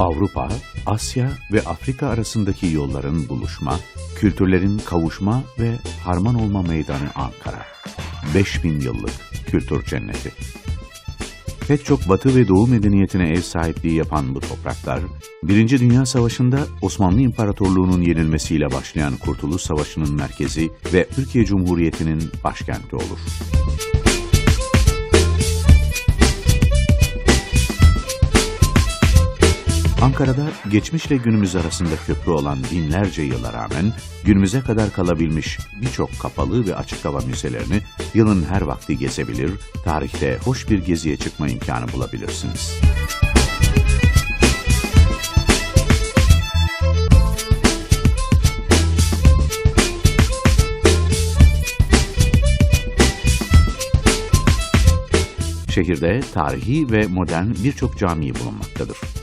Avrupa, Asya ve Afrika arasındaki yolların buluşma, kültürlerin kavuşma ve harman olma meydanı Ankara. 5000 yıllık kültür cenneti. Pek çok Batı ve Doğu medeniyetine ev sahipliği yapan bu topraklar, Birinci Dünya Savaşı'nda Osmanlı İmparatorluğu'nun yenilmesiyle başlayan Kurtuluş Savaşı'nın merkezi ve Türkiye Cumhuriyeti'nin başkenti olur. Ankara'da geçmişle günümüz arasında köprü olan binlerce yıla rağmen günümüze kadar kalabilmiş birçok kapalı ve açık hava müzelerini yılın her vakti gezebilir, tarihte hoş bir geziye çıkma imkanı bulabilirsiniz. Şehirde tarihi ve modern birçok cami bulunmaktadır.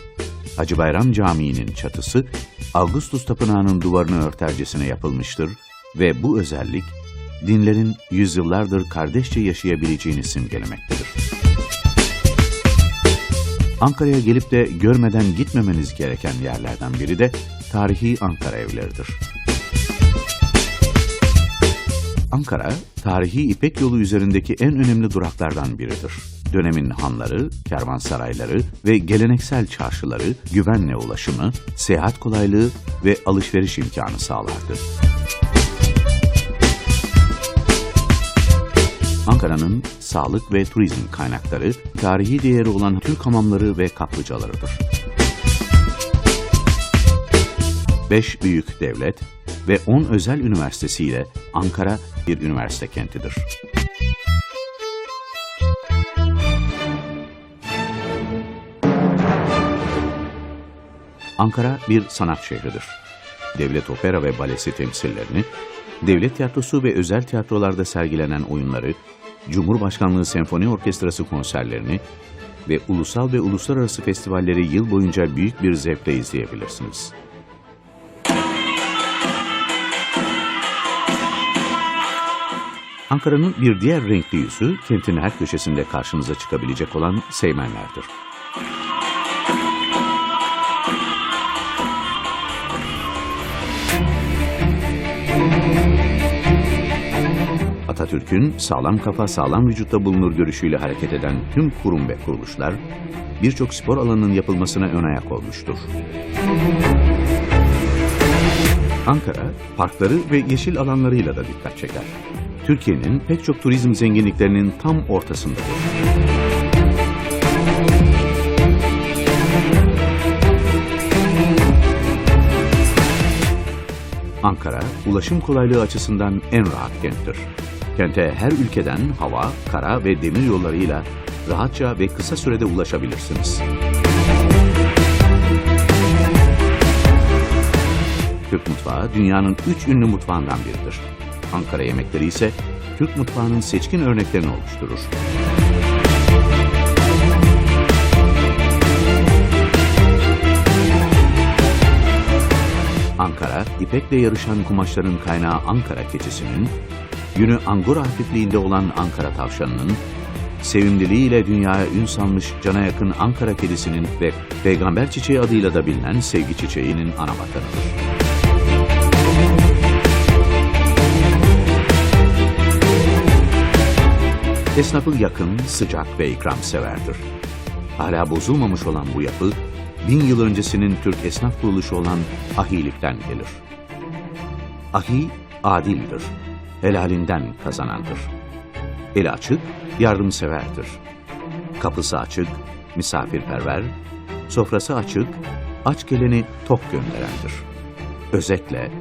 Hacı Bayram Camii'nin çatısı Ağustos Tapınağı'nın duvarını örtercesine yapılmıştır ve bu özellik dinlerin yüzyıllardır kardeşçe yaşayabileceğini simgelemektedir. Ankara'ya gelip de görmeden gitmemeniz gereken yerlerden biri de tarihi Ankara evleridir. Ankara, tarihi İpek yolu üzerindeki en önemli duraklardan biridir. Dönemin hanları, kervansarayları ve geleneksel çarşıları güvenle ulaşımı, seyahat kolaylığı ve alışveriş imkanı sağlardı. Ankara'nın sağlık ve turizm kaynakları, tarihi değeri olan Türk hamamları ve kaplıcalarıdır. Beş büyük devlet ve 10 özel üniversitesiyle Ankara bir üniversite kentidir. Ankara bir sanat şehridir. Devlet opera ve balesi temsillerini, devlet tiyatrosu ve özel tiyatrolarda sergilenen oyunları, Cumhurbaşkanlığı Senfoni Orkestrası konserlerini ve ulusal ve uluslararası festivalleri yıl boyunca büyük bir zevkle izleyebilirsiniz. Ankara'nın bir diğer renkli yüzü kentin her köşesinde karşınıza çıkabilecek olan Seymenler'dir. Atatürk'ün sağlam kafa sağlam vücutta bulunur görüşüyle hareket eden tüm kurum ve kuruluşlar birçok spor alanının yapılmasına ön ayak olmuştur. Ankara, parkları ve yeşil alanlarıyla da dikkat çeker. Türkiye'nin pek çok turizm zenginliklerinin tam ortasındadır. Ulaşım kolaylığı açısından en rahat kenttir. Kente her ülkeden hava, kara ve demir yollarıyla rahatça ve kısa sürede ulaşabilirsiniz. Türk mutfağı dünyanın üç ünlü mutfağından biridir. Ankara yemekleri ise Türk mutfağının seçkin örneklerini oluşturur. İpekle yarışan kumaşların kaynağı Ankara keçisinin, yünü angora hafifliğinde olan Ankara tavşanının, sevimliliğiyle dünyaya ün salmış cana yakın Ankara kedisinin ve peygamber çiçeği adıyla da bilinen sevgi çiçeğinin ana vatanıdır. Esnafı yakın, sıcak ve ikramseverdir. Hala bozulmamış olan bu yapı, bin yıl öncesinin Türk esnaf kuruluşu olan ahilikten gelir. Ahi, adildir, helalinden kazanandır. Eli açık, yardımseverdir. Kapısı açık, misafirperver, sofrası açık, aç geleni tok gönderendir. Özetle,